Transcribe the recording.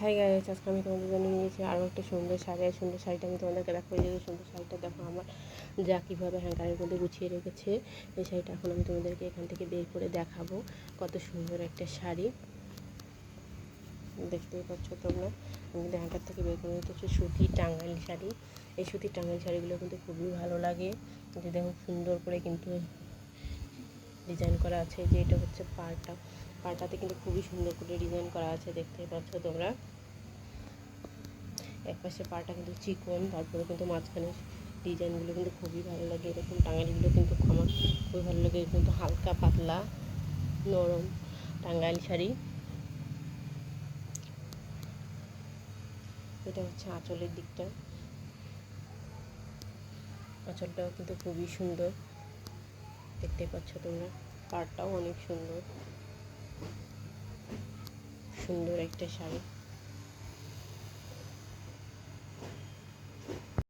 Hi guys আজকে আমি তোমাদের জন্য নিয়েছি আরও একটা সুন্দর শাড়ি। সুন্দর শাড়িটা আমি তোমাদেরকে দেখো এই যে সুন্দর শাড়িটা দেখো আমার। যা কীভাবে হ্যাঙ্গারের মধ্যে গুছিয়ে রেখেছে, এই শাড়িটা এখন আমি তোমাদেরকে এখান থেকে বের করে দেখাবো, কত সুন্দর একটা শাড়ি। দেখতেই পাচ্ছ তোমরা, আমি হ্যাঙ্গার থেকে বের করে নিতে সুতির টাঙ্গাইল শাড়ি। এই সুতির টাঙ্গাইল শাড়িগুলো কিন্তু খুবই ভালো লাগে। যে দেখো, সুন্দর করে কিন্তু ডিজাইন করা আছে, যে এটা হচ্ছে পাড়টা। পাড়টাতে কিন্তু খুবই সুন্দর করে ডিজাইন করা আছে দেখতে পাচ্ছ তোমরা। এক পাশে পাড়টা কিন্তু চিকন, তারপরে কিন্তু মাঝখানে ডিজাইনগুলো কিন্তু খুবই ভালো লাগে। এরকম টাঙ্গাইলগুলো কিন্তু আমার খুবই ভালো লাগে। কিন্তু হালকা পাতলা, নরম টাঙ্গাইল শাড়ি। এটা হচ্ছে আঁচলের দিকটা। আঁচলটাও কিন্তু খুবই সুন্দর। দেখতে পাচ্ছ তোমরা, পাড়টাও অনেক সুন্দর। সুন্দর একটা শাড়ি।